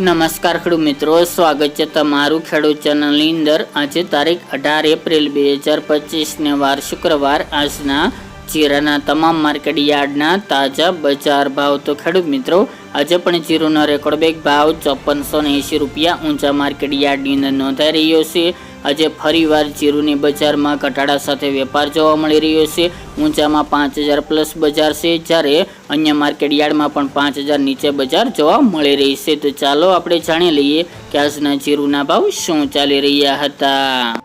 નમસ્કાર ખેડૂત મિત્રો, સ્વાગત છે તમારું ખેડૂત ચેનલની અંદર. આજે તારીખ અઢાર એપ્રિલ બે હજાર પચીસને વાર શુક્રવાર. આજના જીરાના તમામ માર્કેટ યાર્ડના તાજા બજાર ભાવ. તો ખેડૂત મિત્રો, આજે પણ જીરોના રેકોર્ડ બેક ભાવ ચોપનસો એંશી રૂપિયા ઊંચા માર્કેટ યાર્ડની અંદર નોંધાઈ રહ્યો છે. આજે ફરીવાર જીરુની બજારમાં ઘટાડા સાથે વેપાર જોવા મળી રહ્યો છે. ઊંચામાં પાંચ હજાર પ્લસ બજાર છે, જ્યારે અન્ય માર્કેટ યાર્ડમાં પણ પાંચ હજાર નીચે બજાર જોવા મળી રહી છે. તો ચાલો આપણે જાણી લઈએ કે આજના જીરુના ભાવ શું ચાલી રહ્યા હતા.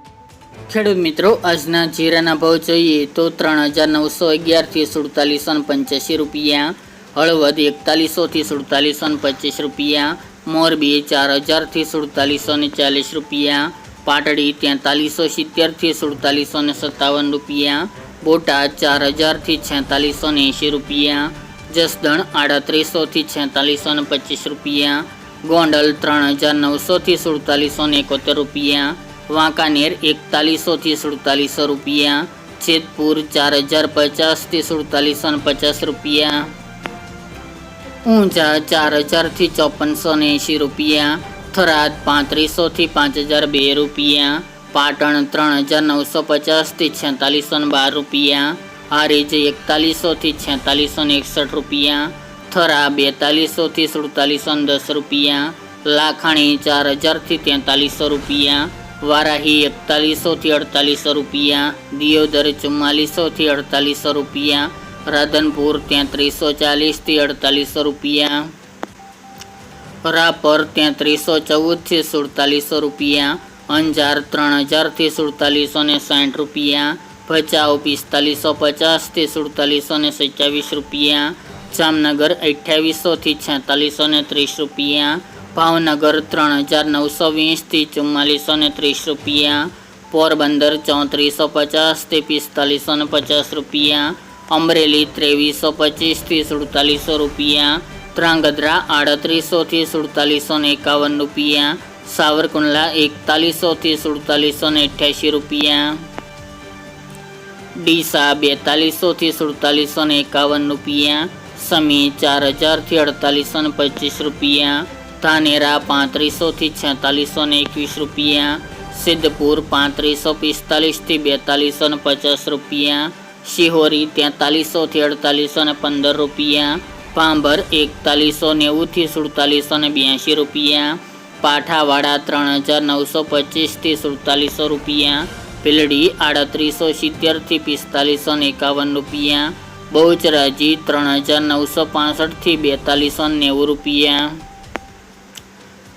ખેડૂત મિત્રો, આજના જીરાના ભાવ જોઈએ તો ત્રણ હજાર નવસો અગિયારથી સુડતાલીસો પંચ્યાસી રૂપિયા, હળવદ એકતાલીસોથી સુડતાલીસો પચીસ રૂપિયા, મોરબી ચાર હજારથી સુડતાલીસો ચાલીસ રૂપિયા પાટડી તેતાલીસો સિત્તેરથી સુડતાલીસો ને સત્તાવન રૂપિયા, બોટાદ ચાર હજારથી છેતાલીસો ને એંશી રૂપિયા, જસદણ આડત્રીસોથી છેતાલીસો ને પચીસ રૂપિયા, ગોંડલ ત્રણ હજાર નવસોથી સુડતાલીસો ને એકોતેર રૂપિયા, વાંકાનેર એકતાલીસોથી સુડતાલીસો રૂપિયા છેદપુર ચાર હજાર પચાસથી સુડતાલીસો ને પચાસ રૂપિયા, ઊંઝા ચાર હજારથી ચોપનસો ને એંશી રૂપિયા થરાદ પાંત્રીસોથી પાંચ હજાર બે રૂપિયા, પાટણ ત્રણ હજાર નવસો પચાસથી છેતાલીસો બાર રૂપિયા, હારીજ એકતાલીસોથી છેતાલીસો એકસઠ રૂપિયા, થરા બેતાલીસોથી સુડતાલીસો દસ રૂપિયા, લાખાણી ચાર હજારથી તેતાલીસો રૂપિયા, વારાહી એકતાલીસોથી અડતાલીસો રૂપિયા, દિયોદર ચુમ્માલીસોથી અડતાલીસો રૂપિયા, રાધનપુર તેત્રીસો ચાલીસથી અડતાલીસો રૂપિયા. રાપર ત્રીસો ચૌદથી સુડતાલીસો રૂપિયા, અંજાર ત્રણ હજારથી સુડતાલીસો ને સાઠ રૂપિયા, ભચાઉ પિસ્તાલીસો પચાસથી સુડતાલીસો ને સત્યાવીસ રૂપિયા, જામનગર અઠ્યાવીસોથી છેતાલીસો ને ત્રીસ રૂપિયા, ભાવનગર ત્રણ હજાર નવસો વીસથી ચુમ્માલીસો ને ત્રીસ રૂપિયા, પોરબંદર ચોત્રીસો પચાસથી પિસ્તાલીસો ને પચાસ રૂપિયા, અમરેલી ત્રેવીસો પચીસથી સુડતાલીસો રૂપિયા ત્રાંગધ્રા આડત્રીસોથી સુડતાલીસો ને એકાવન રૂપિયા, સાવરકુંડલા એકતાલીસોથી સુડતાલીસો ને અઠ્યાસી રૂપિયા, ડીસા બેતાલીસોથી સુડતાલીસો ને એકાવન રૂપિયા, સમી ચાર હજારથી અડતાલીસો ને પચીસ રૂપિયા, ધાનેરા પાંત્રીસોથી છેતાલીસો ને એકવીસ રૂપિયા, સિદ્ધપુર પાંત્રીસો પિસ્તાલીસથી બેતાલીસો ને પચાસ રૂપિયા, શિહોરી તેતાલીસોથી અડતાલીસો ને પંદર રૂપિયા પાંભર એકતાલીસો નેવુંથી સુડતાલીસો ને બ્યાસી રૂપિયા, પાઠાવાડા ત્રણ હજાર નવસો પચીસથી સુડતાલીસો રૂપિયા, પીલડી આડત્રીસો સિત્તેરથી પિસ્તાલીસો ને એકાવન રૂપિયા, બહુચરાજી ત્રણ હજાર નવસો પાસઠથી બેતાલીસો નેવું રૂપિયા,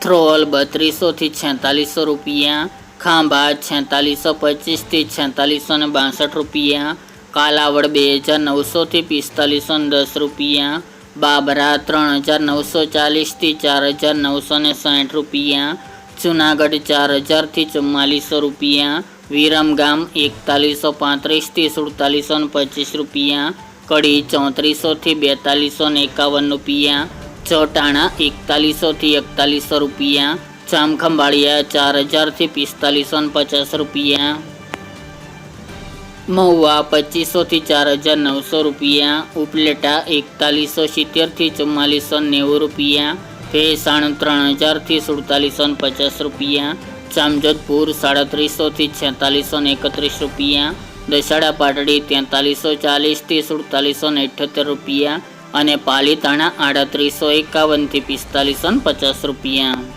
થ્રોલ બત્રીસોથી છેતાલીસો રૂપિયા, ખાંભા છેતાલીસો પચીસથી છેતાલીસો ને બાસઠ રૂપિયા, કાલાવડ બે હજાર નવસોથી પિસ્તાલીસો દસ રૂપિયા બાબરા ત્રણ હજાર નવસો ચાલીસથી ચાર હજાર નવસો ને સાઠ રૂપિયા, જુનાગઢ ચાર હજારથી ચુમ્માલીસો રૂપિયા, વિરમગામ એકતાલીસો પાંત્રીસથી સુડતાલીસો ને પચીસ રૂપિયા, કડી ચોત્રીસોથી બેતાલીસો ને એકાવન રૂપિયા, ચોટાણા એકતાલીસોથી એકતાલીસો રૂપિયા, જામખંભાળિયા ચાર હજારથી પિસ્તાલીસો ને પચાસ રૂપિયા. મહુવા પચીસોથી ચાર હજાર નવસો રૂપિયા, ઉપલેટા એકતાલીસો સિત્તેરથી ચુમ્માલીસો નેવું રૂપિયા, ભેસાણ ત્રણ હજારથી સુડતાલીસો પચાસ રૂપિયા, જામજોધપુર સાડત્રીસોથી છેતાલીસો એકત્રીસ રૂપિયા દસાડા પાટડી તેતાલીસો ચાલીસથી સુડતાલીસો અઠ્યોતેર રૂપિયા અને પાલીતાણા આડત્રીસો એકાવનથી પિસ્તાલીસો પચાસ રૂપિયા.